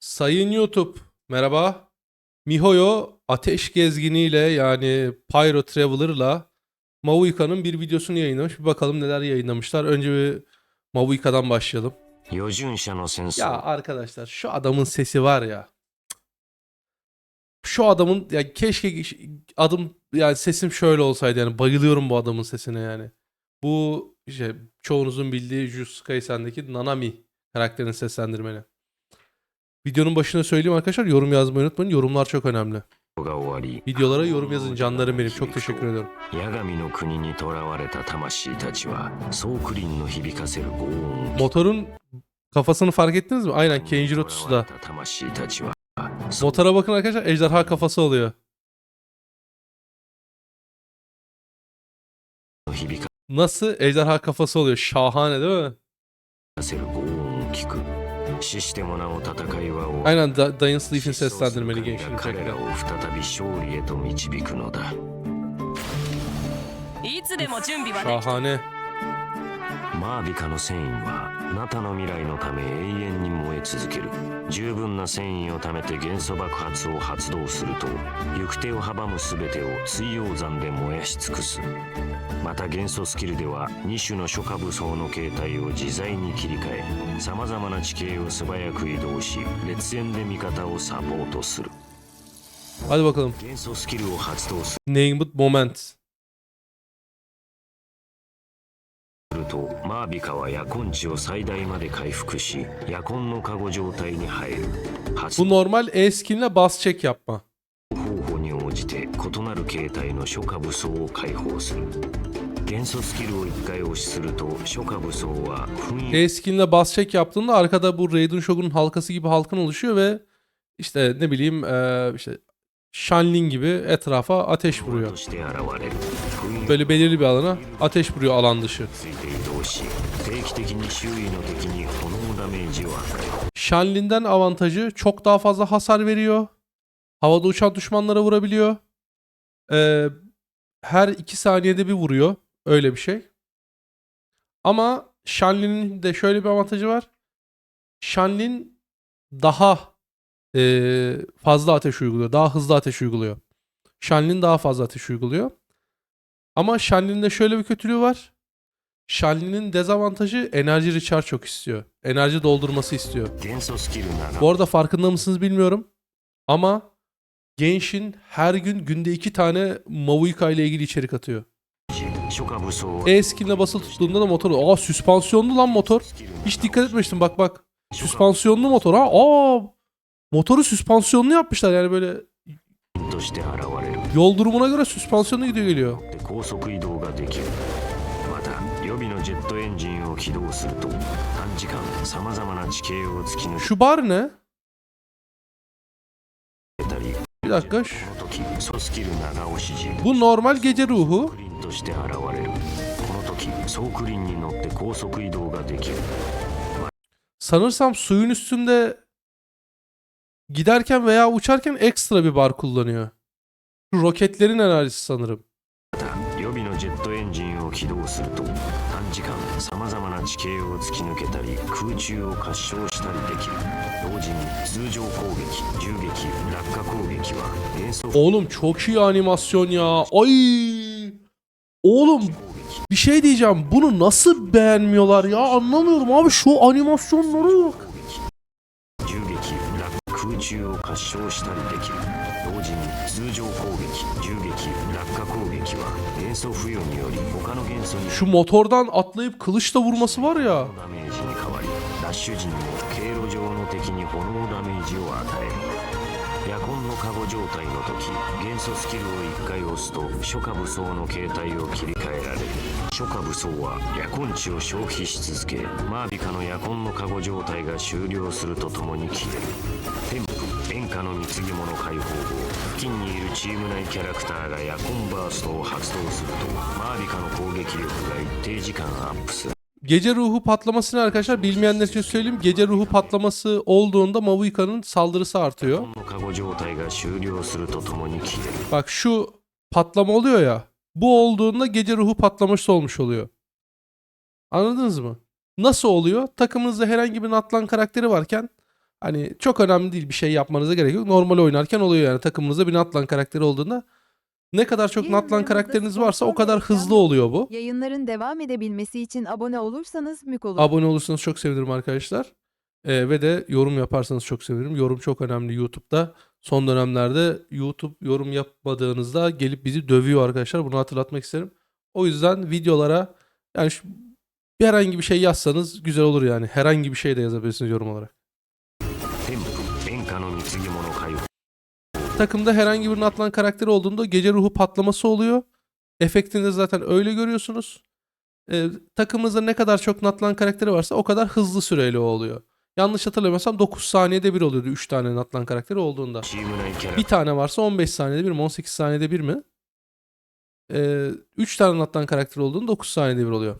Sayın YouTube merhaba. Mihoyo Ateş Gezgini ile yani Pyro Traveler'la Mavuika'nın bir videosunu yayınlamış. Bir bakalım neler yayınlamışlar. Önce bir Mavuika'dan başlayalım. Ya arkadaşlar şu adamın sesi var ya. Şu adamın ya keşke adım yani sesim şöyle olsaydı yani bayılıyorum bu adamın sesine yani. Bu işte çoğunuzun bildiği Jujutsu Kaisen'deki Nanami karakterin seslendirmeni. Videonun başına söyleyeyim arkadaşlar yorum yazmayı unutmayın. Yorumlar çok önemli. Videolara yorum yazın canlarım benim. Çok teşekkür ediyorum. Motorun kafasını fark ettiniz mi? Aynen Kenjiro Tsuda. Motora bakın arkadaşlar ejderha kafası oluyor. Nasıl ejderha kafası oluyor? Şahane değil mi? 死してもなお戦いは終わ Aynen da Diane する seslendirmeli 神 gençliğini が彼ら.を再び勝利へと導くのだいつでも準備はでき Şahane. マービカの繊維はあなたの未来のため永遠に燃え続ける。十分な繊維を貯めて元素爆発を発動すると行く手を阻む全てを水溶山で燃やし尽くす。また元素スキルでは2種の諸下武装の形態を自在に切り替えさまざまな地形を素早く移動し列煙で味方をサポートする。Hadi bakalım. 元素す Named Moment. るとマービカは夜根値を最大まで回復し夜根の加護状態に入る発 Bu normal E skin'le bas check yapma. 方法に応じて異なる形態の初夏武装を解放する元素スキルを1回押しすると初夏武装は雰囲 E skin'le bas check yaptığında arkada bu Raiden Shogun'un halkası gibi halkın oluşuyor ve işte ne bileyim eee, işte Shanling gibi etrafa ateş と vuruyor. して現れる雰囲 böyle belirli bir alana ateş vuruyor alan dışı. Shanlin'den avantajı çok daha fazla hasar veriyor. Havada uçan düşmanlara vurabiliyor. Ee, her iki saniyede bir vuruyor. Öyle bir şey. Ama Shanlin'in de şöyle bir avantajı var. Shanlin daha e, fazla ateş uyguluyor. Daha hızlı ateş uyguluyor. Shanlin daha fazla ateş uyguluyor. Ama Shanlin'in de şöyle bir kötülüğü var. Shanlin'in dezavantajı enerji recharge çok istiyor. Enerji doldurması istiyor. Bu arada farkında mısınız bilmiyorum. Ama Genshin her gün günde iki tane Mavuika ile ilgili içerik atıyor. E skinle basılı tuttuğunda da motor... Aa süspansiyonlu lan motor. Hiç dikkat etmemiştim bak bak. Süspansiyonlu motor ha. Aa motoru süspansiyonlu yapmışlar yani böyle. Yol durumuna göre süspansiyonu gidiyor geliyor. で高速移動ができるまた予備のジェットエンジンを起動すると短時間さまざまな地形を突き抜 Şu bar ne? けたり Bir dakika. şu- この時ソスキル長押し陣 Bu normal gece ruhu. クリンとして現れるこの時ソークリンに乗って高速移動ができる Sanırsam suyun üstünde giderken veya uçarken ekstra bir bar kullanıyor. Şu roketlerin enerjisi sanırım. ジェットエンジンを起動すると短時間さまざまな地形を突き抜けたり空中を滑走したりできる同時に通常攻撃銃撃落下攻撃は変速おのむ超級アニマーションやおいおのむ Bir şey diyeceğim. Bunu nasıl beğenmiyorlar ya? Anlamıyorum abi şu animasyonları yok. 同時に通常攻撃銃撃落下攻撃は元素付与により他の元素に Şu motordan atlayıp kılıçla vurması var ya. ダメージに変わりラッシュ時にも経路上の敵に炎ダメージを与える夜根の加護状態の時元素スキルを1回押すと初夏武装の形態を切り替えられる初夏武装は夜根値を消費し続けマービカの夜根の加護状態が終了するとともに消える添付演歌の貢ぎ物解放後付近にいるチーム内キャラクターが夜根バーストを発動するとマービカの攻撃力が一定時間アップする Gece ruhu patlamasını arkadaşlar bilmeyenler için söyleyeyim. Gece ruhu patlaması olduğunda Mavuika'nın saldırısı artıyor. この加護状態が終了するとともに消える Bak şu patlama oluyor ya. Bu olduğunda gece ruhu patlaması olmuş oluyor. Anladınız mı? Nasıl oluyor? Takımınızda herhangi bir Natlan karakteri varken Hani çok önemli değil bir şey yapmanıza gerek yok. Normal oynarken oluyor yani takımınızda bir Natlan karakteri olduğunda ne kadar çok Natlan karakteriniz varsa o kadar reklam hızlı oluyor bu. Yayınların devam edebilmesi için abone olursanız mük olur. Abone olursanız çok sevinirim arkadaşlar. Ee, ve de yorum yaparsanız çok sevinirim. Yorum çok önemli YouTube'da. Son dönemlerde YouTube yorum yapmadığınızda gelip bizi dövüyor arkadaşlar. Bunu hatırlatmak isterim. O yüzden videolara yani şu, bir herhangi bir şey yazsanız güzel olur yani. Herhangi bir şey de yazabilirsiniz yorum olarak. Takımda herhangi birinin atılan karakter olduğunda gece ruhu patlaması oluyor. Efektini de zaten öyle görüyorsunuz. Ee, takımınızda ne kadar çok Natlan karakteri varsa o kadar hızlı süreli oluyor. Yanlış hatırlamıyorsam 9 saniyede bir oluyordu 3 tane Natlan karakteri olduğunda. Bir tane varsa 15 saniyede bir mi 18 saniyede bir mi? 3 ee, üç tane Natlan karakteri olduğunda 9 saniyede bir oluyor.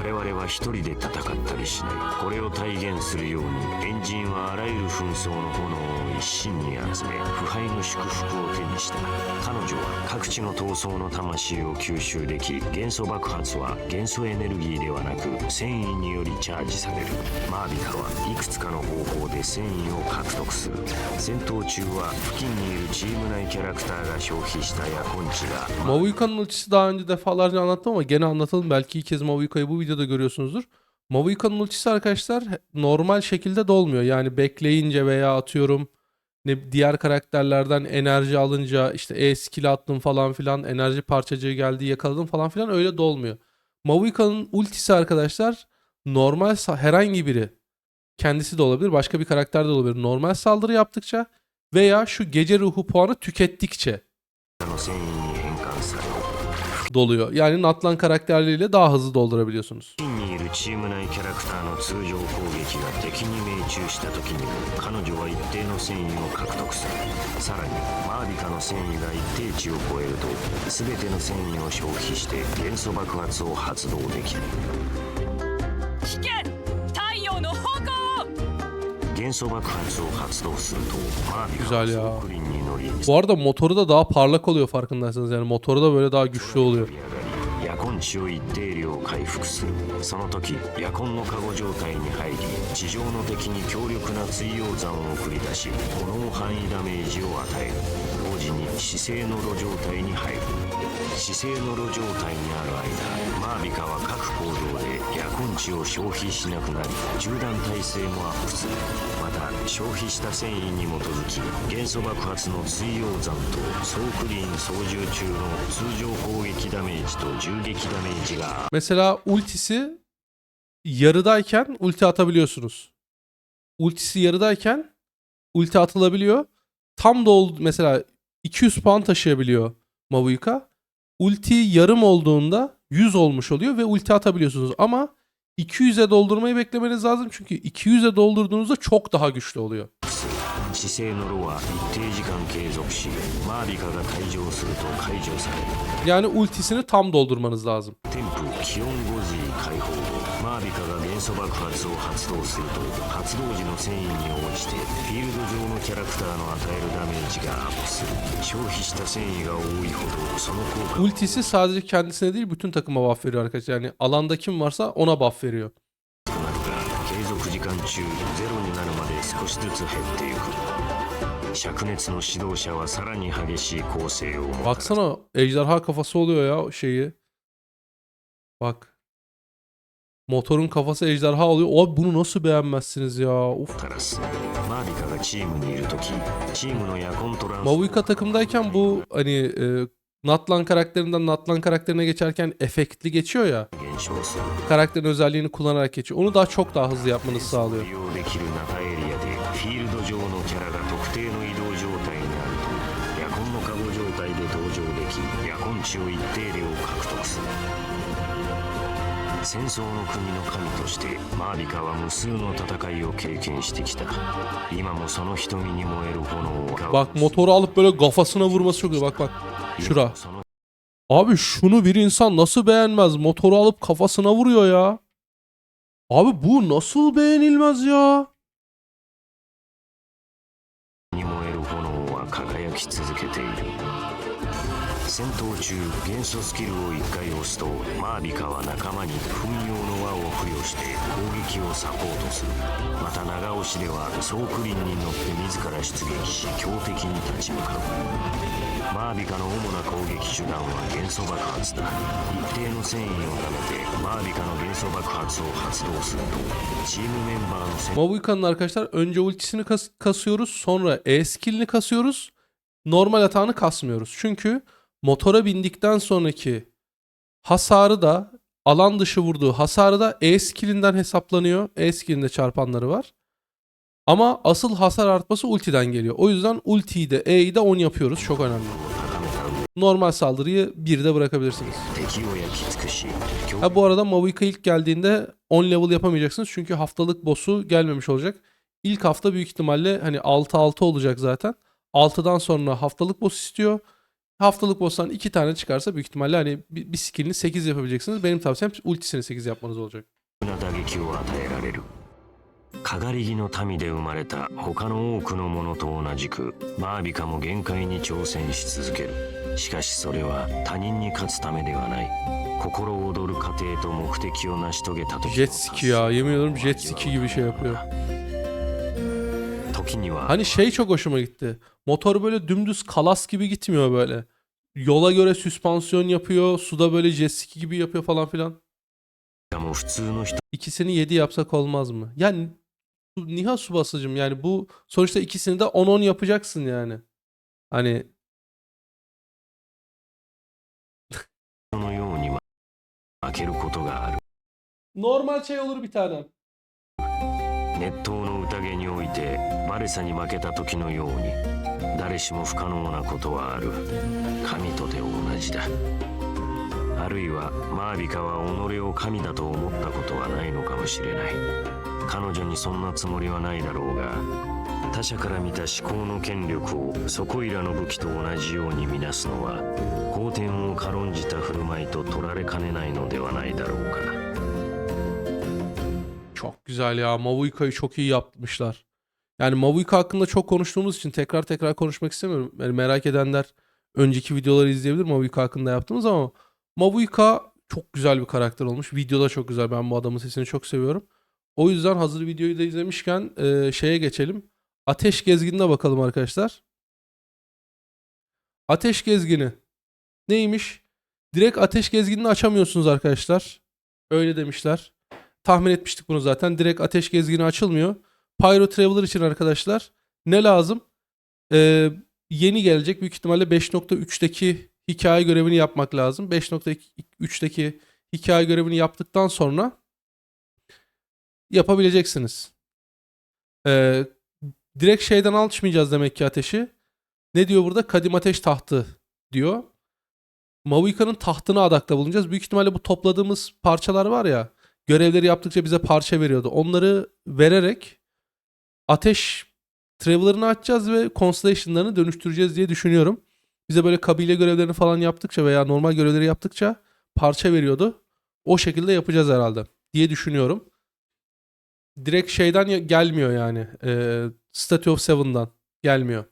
我々は一人で戦ったりしないこれを体現するようにエンジンはあらゆる紛争の炎を一身に集め腐敗の祝福を手にした彼女は各地の闘争の魂を吸収でき元素爆発は元素エネルギーではなく繊維によりチャージされる。マービカはいくつかの方法で繊維を獲得する戦闘中は付近にいるチーム内キャラクターが消費したヤコンチが Mavuika'nın ultisi daha önce defalarca anlattım ama gene anlatalım. Belki ilk kez Mavuika'yı bu video videoda görüyorsunuzdur. Mavuika'nın ultisi arkadaşlar normal şekilde dolmuyor. Yani bekleyince veya atıyorum ne diğer karakterlerden enerji alınca işte E skill attım falan filan enerji parçacığı geldi yakaladım falan filan öyle dolmuyor. Mavuika'nın ultisi arkadaşlar normal herhangi biri kendisi de olabilir başka bir karakter de olabilir. Normal saldırı yaptıkça veya şu gece ruhu puanı tükettikçe doluyor. Yani Natlan karakterleriyle daha hızlı doldurabiliyorsunuz. 付近にいるチーム内キャラクターの通常攻撃が敵に命中した時にも彼女は一定の繊維を獲得するさらにマービカの繊維が一定値を超えると全ての繊維を消費して元素爆発を発動できる危険太陽の方向 元素爆発を発動するとマービカ Güzel クリンに乗り Bu arada motoru da daha parlak oluyor farkındaysanız. Yani motoru da böyle daha güçlü oluyor. 盛り上がりヤコン値を一定量回復するその時ヤコンのカゴ状態に入り地上の敵に強力な追溶山を繰り出し炎範囲ダメージを与える同時に姿勢の路状態に入る姿勢の路状態にある間マービカは各行動でヤコン値を消費しなくなり銃弾耐性もアップするまた消費した繊維に基づき元素爆発の追溶山と総クリーン操縦中の通常攻撃ダメージと銃撃ダメージが Mesela ultisi yarıdayken ulti atabiliyorsunuz. Ultisi yarıdayken ulti atılabiliyor. Tam doldu mesela 200 puan taşıyabiliyor Mavuika. Ulti yarım olduğunda 100 olmuş oluyor ve ulti atabiliyorsunuz. Ama 200'e doldurmayı beklemeniz lazım çünkü 200'e doldurduğunuzda çok daha güçlü oluyor. 姿勢の炉は一定時間継続しマービカが退場すると解除される Yani ultisini tam doldurmanız lazım. 添付気温5時解放 ービカが元素爆発を発動すると発動時の繊維に応じてフィールド上のキャラクターの与えるダメージがアップする。消費した繊維が多いほどその効果 ultisi sadece kendisine değil bütün takıma buff veriyor arkadaşlar. Yani alanda kim varsa ona buff veriyor. 時間中ゼロになるまで少しずつ減っていく灼熱の指導者はさらに激しい構成をバクサのエジザルハカファソードやシェイエ Motorun kafası ejderha oluyor. Abi bunu nasıl beğenmezsiniz ya? Of. Mavuika takımdayken bu hani e, Natlan karakterinden Natlan karakterine geçerken efektli geçiyor ya. Karakterin özelliğini kullanarak geçiyor. Onu daha çok daha hızlı yapmanızı sağlıyor. 戦争の国の神としてマービカは無数の戦いを経験してきた今もその瞳に燃える炎を Bak motoru alıp böyle kafasına vurması çok iyi. Bak bak. 今 Şura. もその Abi şunu bir insan nasıl beğenmez? Motoru alıp kafasına vuruyor ya. Abi bu nasıl beğenilmez ya? に燃える炎は輝き続けている 戦闘中元素スキルを1回押すとマービカは仲間に糞用の輪を付与して攻撃をサポートするまた長押しではソークリンに乗って自ら出撃し強敵に立ち向かうマービカの主な攻撃手段は元素爆発だ一定の戦意を貯めてマービカの元素爆発を発動するとチームメンバーの戦 Mavuika'nın arkadaşlar önce ultisini kas- kasıyoruz. Sonra E skillini kasıyoruz. Normal atağını kasmıyoruz. Çünkü motora bindikten sonraki hasarı da alan dışı vurduğu hasarı da E skillinden hesaplanıyor. E skillinde çarpanları var. Ama asıl hasar artması ultiden geliyor. O yüzden ultiyi de E'yi de 10 yapıyoruz. Çok önemli. Normal saldırıyı 1'de bırakabilirsiniz. Ha bu arada Mavuika ilk geldiğinde 10 level yapamayacaksınız. Çünkü haftalık boss'u gelmemiş olacak. İlk hafta büyük ihtimalle hani 6-6 olacak zaten. 6'dan sonra haftalık boss istiyor. Haftalık boss'tan 2 tane çıkarsa büyük ihtimalle hani bir, bir skillini 8 yapabileceksiniz. Benim tavsiyem ultisini 8 yapmanız olacak. な打撃を与えられるかがり木の民で生まれた他の多くの者と同じくマービカも限界に挑戦し続けるしかしそれは他人に勝つためではない心躍る過程と目的を成し遂げた時の Jet ski ya yemin ediyorum jet ski gibi şey yapıyor. 時には Hani şey çok hoşuma gitti. Motor böyle dümdüz kalas gibi gitmiyor böyle. yola göre süspansiyon yapıyor. Suda böyle jet ski gibi yapıyor falan filan. İkisini 7 yapsak olmaz mı? Yani Niha Subasıcım yani bu sonuçta ikisini de 10-10 yapacaksın yani. Hani normal şey olur bir tane. 熱湯の宴においてバレサに負けた時のように誰しも不可能なことはある神とて同じだあるいはマービカは己を神だと思ったことはないのかもしれない彼女にそんなつもりはないだろうが他者から見た思考の権力をそこいらの武器と同じように見なすのは好天を軽んじた振る舞いと取られかねないのではないだろうか Çok güzel ya. Mavuika'yı çok iyi yapmışlar. Yani Mavuika hakkında çok konuştuğumuz için tekrar tekrar konuşmak istemiyorum. Yani merak edenler önceki videoları izleyebilir Mavuika hakkında yaptığımız ama Mavuika çok güzel bir karakter olmuş. Videoda çok güzel. Ben bu adamın sesini çok seviyorum. O yüzden hazır videoyu da izlemişken e, şeye geçelim. Ateş Gezgini'ne bakalım arkadaşlar. Ateş Gezgini. Neymiş? Direkt Ateş Gezgini'ni açamıyorsunuz arkadaşlar. Öyle demişler. Tahmin etmiştik bunu zaten. Direkt ateş gezgini açılmıyor. Pyro Traveler için arkadaşlar ne lazım? Ee, yeni gelecek büyük ihtimalle 5.3'teki hikaye görevini yapmak lazım. 5.3'teki hikaye görevini yaptıktan sonra yapabileceksiniz. Ee, direkt şeyden açmayacağız demek ki ateşi. Ne diyor burada? Kadim ateş tahtı diyor. Mavuika'nın tahtına adakta bulunacağız. Büyük ihtimalle bu topladığımız parçalar var ya görevleri yaptıkça bize parça veriyordu. Onları vererek ateş Traveler'ını açacağız ve Constellation'larını dönüştüreceğiz diye düşünüyorum. Bize böyle kabile görevlerini falan yaptıkça veya normal görevleri yaptıkça parça veriyordu. O şekilde yapacağız herhalde diye düşünüyorum. Direkt şeyden gelmiyor yani. E, Statue of Seven'dan gelmiyor.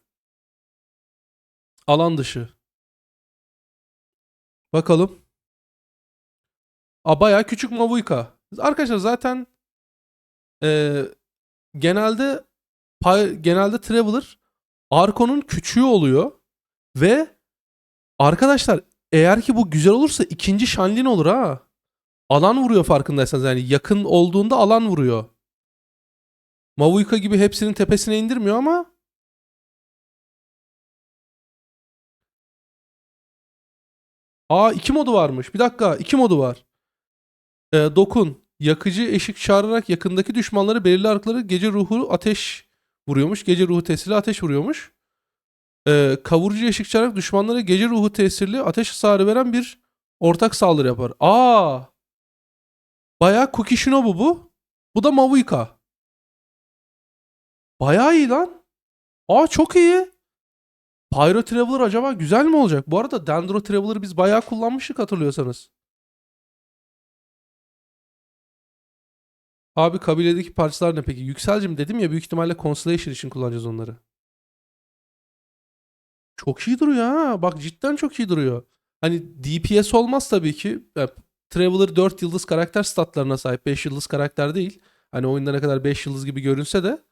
Alan dışı. Bakalım. A bayağı küçük Mavuika. Arkadaşlar zaten e, genelde genelde Traveler Arko'nun küçüğü oluyor ve arkadaşlar eğer ki bu güzel olursa ikinci Shanlin olur ha. Alan vuruyor farkındaysanız yani yakın olduğunda alan vuruyor. Mavuika gibi hepsinin tepesine indirmiyor ama Aa iki modu varmış. Bir dakika iki modu var. Ee, dokun. Yakıcı eşik çağırarak yakındaki düşmanları belirli aralıkları gece ruhu ateş vuruyormuş. Gece ruhu tesirli ateş vuruyormuş. Ee, kavurucu eşik çağırarak düşmanlara gece ruhu tesirli ateş hasarı veren bir ortak saldırı yapar. Aa! Bayağı Kukishinobu bu. Bu da Mavuika. Bayağı iyi lan. Aa çok iyi. Pyro Traveler acaba güzel mi olacak? Bu arada Dendro Traveler'ı biz bayağı kullanmıştık hatırlıyorsanız. Abi kabiledeki parçalar ne peki? Yükselcim dedim ya büyük ihtimalle Constellation için kullanacağız onları. Çok iyi duruyor ha. Bak cidden çok iyi duruyor. Hani DPS olmaz tabii ki. Yani Traveler 4 yıldız karakter statlarına sahip. 5 yıldız karakter değil. Hani oyunda ne kadar 5 yıldız gibi görünse de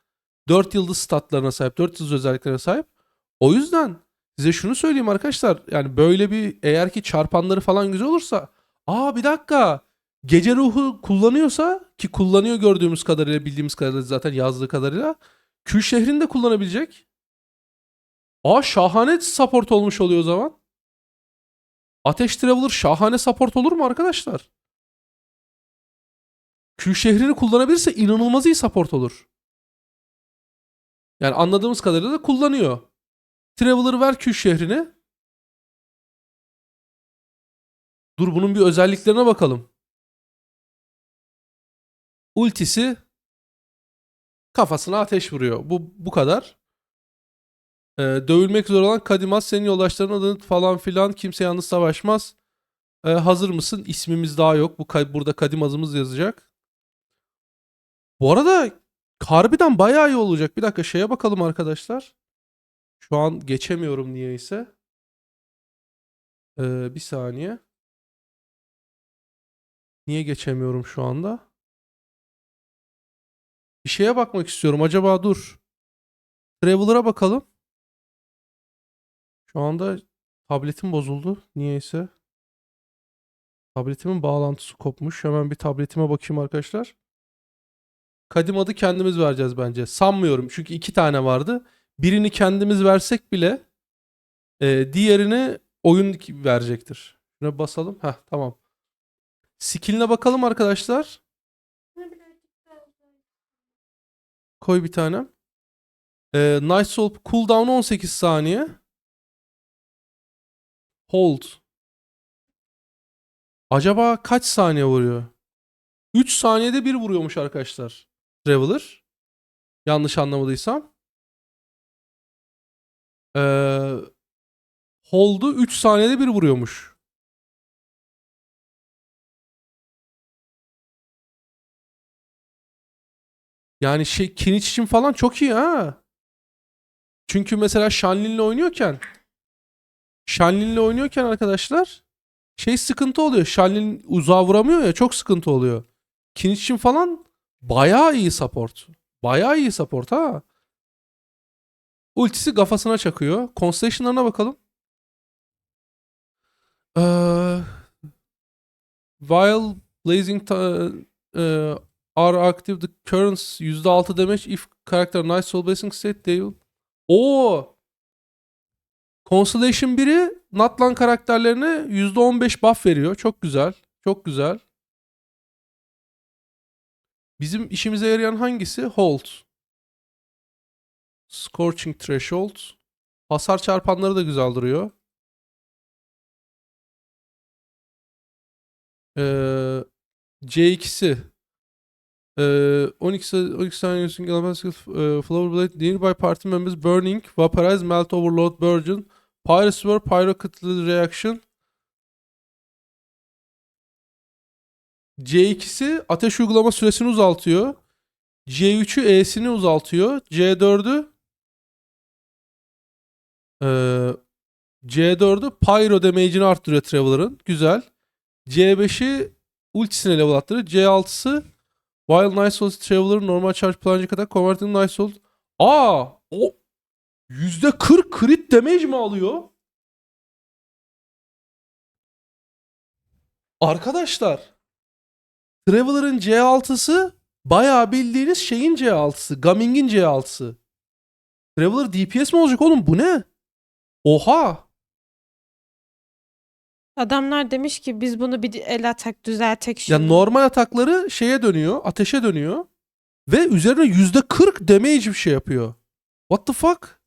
4 yıldız statlarına sahip. 4 yıldız özelliklerine sahip. O yüzden size şunu söyleyeyim arkadaşlar. Yani böyle bir eğer ki çarpanları falan güzel olursa. Aa bir dakika. Gece ruhu kullanıyorsa ki kullanıyor gördüğümüz kadarıyla bildiğimiz kadarıyla zaten yazdığı kadarıyla. Kül şehrini de kullanabilecek. Aa şahane support olmuş oluyor o zaman. Ateş Traveler şahane support olur mu arkadaşlar? Kül şehrini kullanabilirse inanılmaz iyi support olur. Yani anladığımız kadarıyla da kullanıyor. Traveler ver Kül şehrini. Dur bunun bir özelliklerine bakalım. Ultisi kafasına ateş vuruyor. Bu bu kadar. Ee, dövülmek zor olan Kadimas senin yoldaşların adını falan filan kimse yalnız savaşmaz. Ee, hazır mısın? İsmimiz daha yok. Bu burada Kadimaz'ımız yazacak. Bu arada harbiden bayağı iyi olacak. Bir dakika şeye bakalım arkadaşlar. Şu an geçemiyorum niyeyse. Ee, bir saniye. Niye geçemiyorum şu anda? Bir şeye bakmak istiyorum. Acaba dur. Traveler'a bakalım. Şu anda tabletim bozuldu. Niyeyse. Tabletimin bağlantısı kopmuş. Hemen bir tabletime bakayım arkadaşlar. Kadim adı kendimiz vereceğiz bence. Sanmıyorum. Çünkü iki tane vardı. Birini kendimiz versek bile e, diğerini oyun verecektir. Şuna basalım. Heh tamam. Skill'ine bakalım arkadaşlar. Koy bir tane. Ee, Night Soul cooldown 18 saniye. Hold. Acaba kaç saniye vuruyor? 3 saniyede bir vuruyormuş arkadaşlar. Traveler. Yanlış anlamadıysam. Ee, Hold'u 3 saniyede bir vuruyormuş. Yani şey Kiniç için falan çok iyi ha. Çünkü mesela Shanlin'le oynuyorken Shanlin'le oynuyorken arkadaşlar şey sıkıntı oluyor. Shanlin uzağa vuramıyor ya çok sıkıntı oluyor. Kiniç için falan bayağı iyi support. Bayağı iyi support ha. Ultisi kafasına çakıyor. Constellation'larına bakalım. Ee, while blazing e, are active the currents %6 damage if character nice soul blessing state they will Oo. Constellation 1'i Natlan karakterlerine %15 buff veriyor. Çok güzel. Çok güzel. Bizim işimize yarayan hangisi? Hold. Scorching Threshold. Hasar çarpanları da güzel duruyor. Ee, C2'si. Ee, 12, 12 saniye using skill e, Flower Blade nearby party members burning, vaporize, melt, overload, burgeon, Pyro Swirl, Pyro Reaction. C2'si ateş uygulama süresini uzaltıyor. C3'ü E'sini uzaltıyor. C4'ü ee, C4'ü Pyro damage'ini arttırıyor Traveler'ın. Güzel. C5'i ultisine level attırıyor. C6'sı While Nice Soul Traveler normal charge plunge kadar converting Nice Soul. Aa! O %40 crit damage mi alıyor? Arkadaşlar Traveler'ın C6'sı bayağı bildiğiniz şeyin C6'sı. Gaming'in C6'sı. Traveler DPS mi olacak oğlum? Bu ne? Oha! Adamlar demiş ki biz bunu bir el atak düzeltek Ya normal atakları şeye dönüyor, ateşe dönüyor. Ve üzerine %40 damage bir şey yapıyor. What the fuck?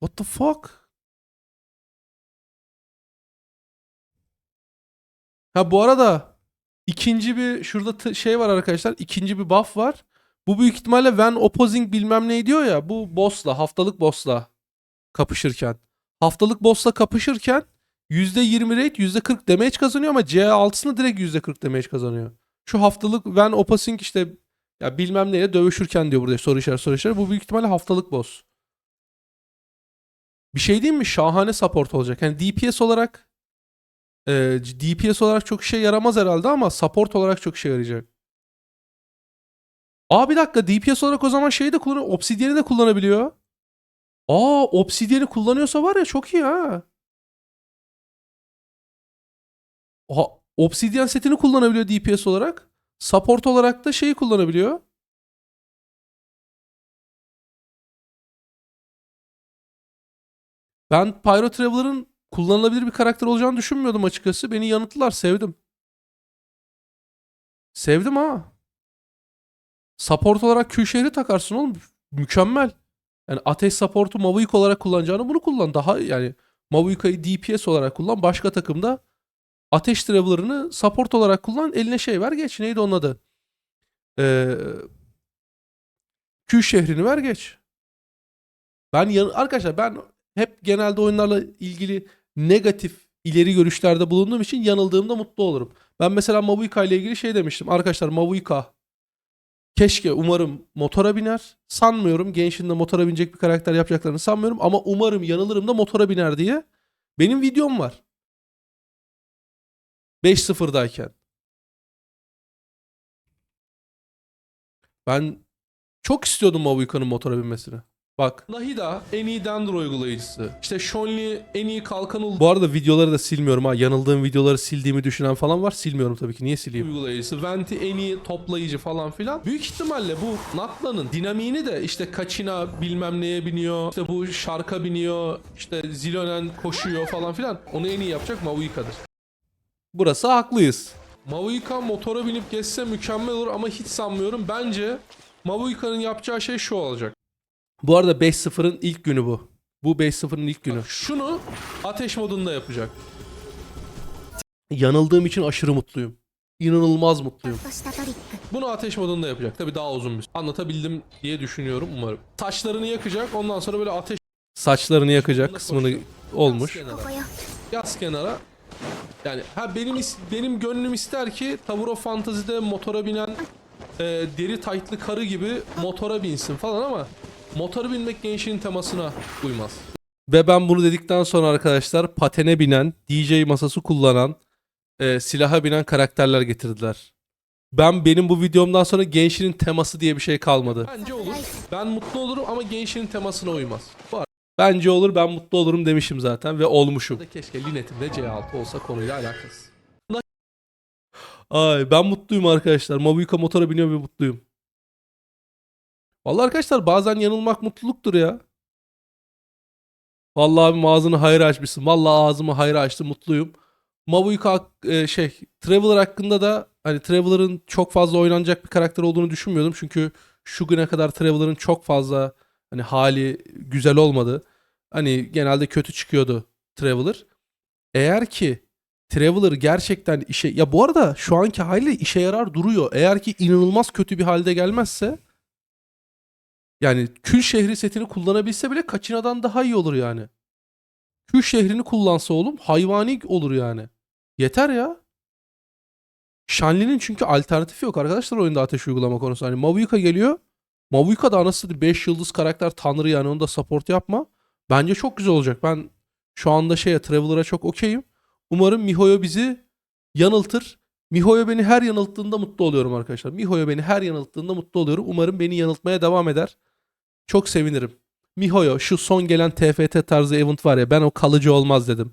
What the fuck? Ha bu arada ikinci bir şurada şey var arkadaşlar. ikinci bir buff var. Bu büyük ihtimalle when opposing bilmem ne diyor ya. Bu boss'la haftalık boss'la kapışırken. Haftalık boss'la kapışırken %20 rate %40 damage kazanıyor ama C6'sını direkt %40 damage kazanıyor. Şu haftalık when opposing işte Ya bilmem neyle dövüşürken diyor burada soru işareti soru işareti. Bu büyük ihtimalle haftalık boss. Bir şey diyeyim mi? Şahane support olacak. Yani DPS olarak e, DPS olarak çok işe yaramaz herhalde ama support olarak çok işe yarayacak. Aa bir dakika DPS olarak o zaman şeyi de kullanıyor. Obsidian'i de kullanabiliyor. Aa Obsidian'i kullanıyorsa var ya çok iyi ha. Oha, Obsidian setini kullanabiliyor DPS olarak. Support olarak da şeyi kullanabiliyor. Ben Pyro Traveler'ın kullanılabilir bir karakter olacağını düşünmüyordum açıkçası. Beni yanıttılar. Sevdim. Sevdim ha. Support olarak Q şehri takarsın oğlum. Mükemmel. Yani ateş support'u Mavuik olarak kullanacağını bunu kullan. Daha yani Mavuika'yı DPS olarak kullan. Başka takımda ateş traveler'ını support olarak kullan. Eline şey ver geç. Neydi onun adı? Ee, Q şehrini ver geç. Ben yan- arkadaşlar ben hep genelde oyunlarla ilgili negatif ileri görüşlerde bulunduğum için yanıldığımda mutlu olurum. Ben mesela Mavuika ile ilgili şey demiştim. Arkadaşlar Mavuika keşke umarım motora biner. Sanmıyorum Genshin'de motora binecek bir karakter yapacaklarını sanmıyorum ama umarım yanılırım da motora biner diye. Benim videom var. 5-0'dayken. Ben çok istiyordum Mavuika'nın motora binmesini. Bak. Nahida en iyi Dendro uygulayıcısı. İşte Shonli en iyi kalkan ul- Bu arada videoları da silmiyorum ha. Yanıldığım videoları sildiğimi düşünen falan var. Silmiyorum tabii ki. Niye sileyim? Uygulayıcısı. Venti en iyi toplayıcı falan filan. Büyük ihtimalle bu Natla'nın dinamiğini de işte Kaçina bilmem neye biniyor. İşte bu şarka biniyor. İşte Zilonen koşuyor falan filan. Onu en iyi yapacak Mavuika'dır. Burası haklıyız. Mavuika motora binip geçse mükemmel olur ama hiç sanmıyorum. Bence Mavuika'nın yapacağı şey şu olacak. Bu arada 5-0'ın ilk günü bu. Bu 5-0'ın ilk günü. Şunu ateş modunda yapacak. Yanıldığım için aşırı mutluyum. İnanılmaz mutluyum. Bunu ateş modunda yapacak. Tabii daha uzun bir. Anlatabildim diye düşünüyorum umarım. Saçlarını yakacak. Ondan sonra böyle ateş... Saçlarını yakacak kısmını olmuş. Yaz kenara. Yani ha benim is- benim gönlüm ister ki Tavuro Fantasy'de motora binen e, deri taytlı karı gibi motora binsin falan ama motora binmek gençliğin temasına uymaz. Ve ben bunu dedikten sonra arkadaşlar patene binen, DJ masası kullanan, e, silaha binen karakterler getirdiler. Ben benim bu videomdan sonra gençliğin teması diye bir şey kalmadı. Bence olur. Ben mutlu olurum ama gençliğin temasına uymaz. Var. Bence olur ben mutlu olurum demişim zaten ve olmuşum. Keşke Linet'in de C6 olsa konuyla alakası. Ay ben mutluyum arkadaşlar. Mavuika motora biniyor ve mutluyum. Vallahi arkadaşlar bazen yanılmak mutluluktur ya. Vallahi abim ağzını hayır açmışsın. Vallahi ağzımı hayır açtı mutluyum. Mavuika e, şey Traveler hakkında da hani Traveler'ın çok fazla oynanacak bir karakter olduğunu düşünmüyordum. Çünkü şu güne kadar Traveler'ın çok fazla hani hali güzel olmadı. Hani genelde kötü çıkıyordu Traveler. Eğer ki Traveler gerçekten işe ya bu arada şu anki haliyle işe yarar duruyor. Eğer ki inanılmaz kötü bir halde gelmezse yani Kül şehri setini kullanabilse bile Kaçina'dan daha iyi olur yani. Kül şehrini kullansa oğlum hayvani olur yani. Yeter ya. Shanli'nin çünkü alternatifi yok arkadaşlar oyunda ateş uygulama konusu. Hani Mavuika geliyor. Mavuika da anasını 5 yıldız karakter tanrı yani onu da support yapma. Bence çok güzel olacak. Ben şu anda şeye Traveler'a çok okeyim. Umarım Mihoyo bizi yanıltır. Mihoyo beni her yanılttığında mutlu oluyorum arkadaşlar. Mihoyo beni her yanılttığında mutlu oluyorum. Umarım beni yanıltmaya devam eder. Çok sevinirim. Mihoyo şu son gelen TFT tarzı event var ya ben o kalıcı olmaz dedim.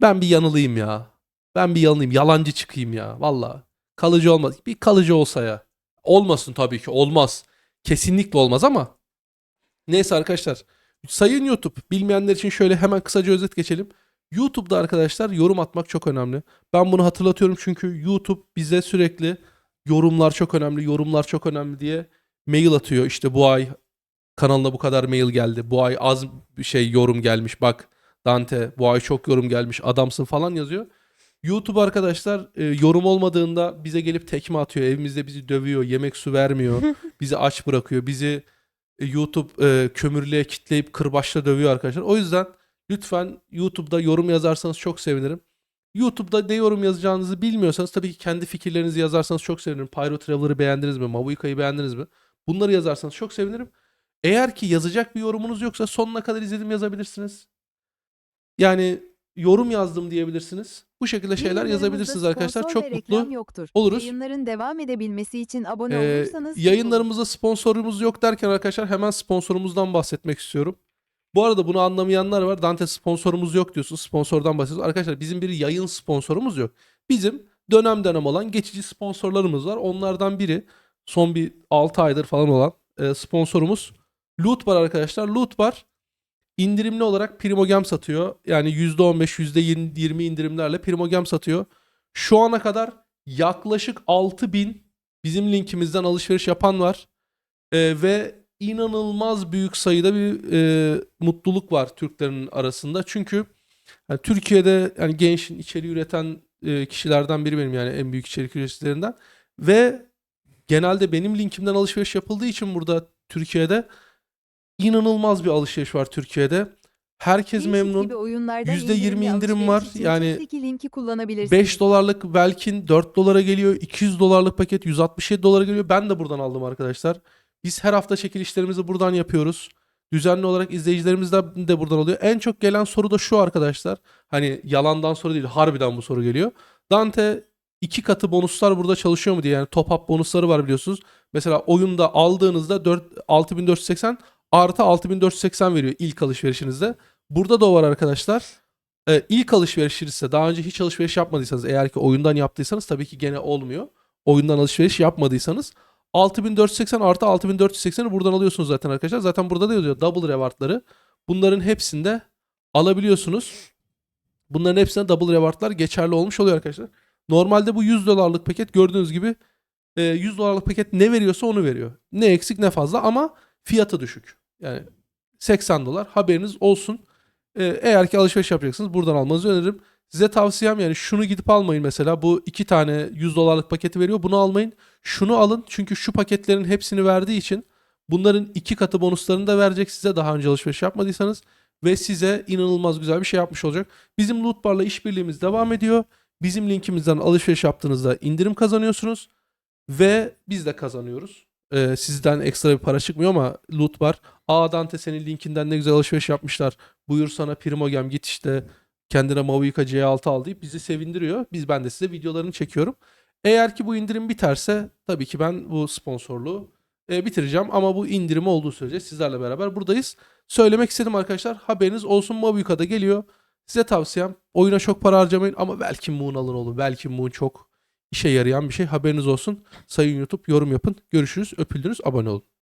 Ben bir yanılayım ya. Ben bir yanılayım. Yalancı çıkayım ya. Valla. Kalıcı olmaz. Bir kalıcı olsa ya. Olmasın tabii ki. Olmaz. Kesinlikle olmaz ama. Neyse arkadaşlar. Sayın YouTube. Bilmeyenler için şöyle hemen kısaca özet geçelim. YouTube'da arkadaşlar yorum atmak çok önemli. Ben bunu hatırlatıyorum çünkü YouTube bize sürekli yorumlar çok önemli, yorumlar çok önemli diye mail atıyor. İşte bu ay kanalına bu kadar mail geldi. Bu ay az bir şey yorum gelmiş. Bak Dante bu ay çok yorum gelmiş. Adamsın falan yazıyor. YouTube arkadaşlar e, yorum olmadığında bize gelip tekme atıyor. Evimizde bizi dövüyor. Yemek su vermiyor. bizi aç bırakıyor. Bizi e, YouTube e, kömürlüğe kitleyip kırbaçla dövüyor arkadaşlar. O yüzden lütfen YouTube'da yorum yazarsanız çok sevinirim. YouTube'da ne yorum yazacağınızı bilmiyorsanız tabii ki kendi fikirlerinizi yazarsanız çok sevinirim. Pyro Traveler'ı beğendiniz mi? Mavuika'yı beğendiniz mi? Bunları yazarsanız çok sevinirim. Eğer ki yazacak bir yorumunuz yoksa sonuna kadar izledim yazabilirsiniz. Yani yorum yazdım diyebilirsiniz. Bu şekilde şeyler yazabilirsiniz arkadaşlar. Çok mutlu yoktur. oluruz. Yayınların devam edebilmesi için abone Ee, olursanız yayınlarımızda sponsorumuz yok derken arkadaşlar hemen sponsorumuzdan bahsetmek istiyorum. Bu arada bunu anlamayanlar var. Dante sponsorumuz yok diyorsun. Sponsordan bahsediyoruz. Arkadaşlar bizim bir yayın sponsorumuz yok. Bizim dönem dönem olan geçici sponsorlarımız var. Onlardan biri son bir 6 aydır falan olan e, sponsorumuz Loot Bar arkadaşlar. Loot Bar indirimli olarak Primogem satıyor. Yani %15, %20 indirimlerle Primogem satıyor. Şu ana kadar yaklaşık 6000 bizim linkimizden alışveriş yapan var. Ee, ve inanılmaz büyük sayıda bir e, mutluluk var Türklerin arasında. Çünkü yani Türkiye'de yani genç içeriği üreten e, kişilerden biri benim yani en büyük içerik üreticilerinden. Ve genelde benim linkimden alışveriş yapıldığı için burada Türkiye'de inanılmaz bir alışveriş var Türkiye'de. Herkes Değişik memnun. gibi oyunlarda %20 indirimli indirim alışveriş var. için Yani linki kullanabilirsiniz. 5 dolarlık Belkin 4 dolara geliyor. 200 dolarlık paket 167 dolara geliyor. Ben de buradan aldım arkadaşlar. Biz her hafta çekilişlerimizi buradan yapıyoruz. Düzenli olarak izleyicilerimiz de, de buradan alıyor. En çok gelen soru da şu arkadaşlar. Hani yalandan soru değil harbiden bu soru geliyor. Dante iki katı bonuslar burada çalışıyor mu diye yani top up bonusları var biliyorsunuz. Mesela oyunda aldığınızda 4, 6480 artı 6480 veriyor ilk alışverişinizde. Burada da o var arkadaşlar. Ee, ilk alışverişinizse daha önce hiç alışveriş yapmadıysanız eğer ki oyundan yaptıysanız tabii ki gene olmuyor. Oyundan alışveriş yapmadıysanız 6480 artı 6480'i buradan alıyorsunuz zaten arkadaşlar. Zaten burada da yazıyor double rewardları. Bunların hepsinde alabiliyorsunuz. Bunların hepsinde double rewardlar geçerli olmuş oluyor arkadaşlar. Normalde bu 100 dolarlık paket gördüğünüz gibi e, 100 dolarlık paket ne veriyorsa onu veriyor. Ne eksik ne fazla ama fiyatı düşük. Yani 80 dolar haberiniz olsun. Ee, eğer ki alışveriş yapacaksınız buradan almanızı öneririm. Size tavsiyem yani şunu gidip almayın mesela. Bu iki tane 100 dolarlık paketi veriyor. Bunu almayın. Şunu alın. Çünkü şu paketlerin hepsini verdiği için bunların iki katı bonuslarını da verecek size daha önce alışveriş yapmadıysanız. Ve size inanılmaz güzel bir şey yapmış olacak. Bizim Lootbar'la işbirliğimiz devam ediyor. Bizim linkimizden alışveriş yaptığınızda indirim kazanıyorsunuz. Ve biz de kazanıyoruz. Ee, sizden ekstra bir para çıkmıyor ama Lootbar. Aa Dante senin linkinden ne güzel alışveriş yapmışlar buyur sana Primogem git işte kendine Mavica C6 al deyip bizi sevindiriyor. Biz ben de size videolarını çekiyorum. Eğer ki bu indirim biterse tabii ki ben bu sponsorluğu e, bitireceğim ama bu indirim olduğu sürece sizlerle beraber buradayız. Söylemek istedim arkadaşlar. Haberiniz olsun Mavica'da geliyor. Size tavsiyem oyuna çok para harcamayın ama belki Moon alın oğlum. Belki Moon çok işe yarayan bir şey. Haberiniz olsun. Sayın YouTube yorum yapın. Görüşürüz. Öpüldünüz. Abone olun.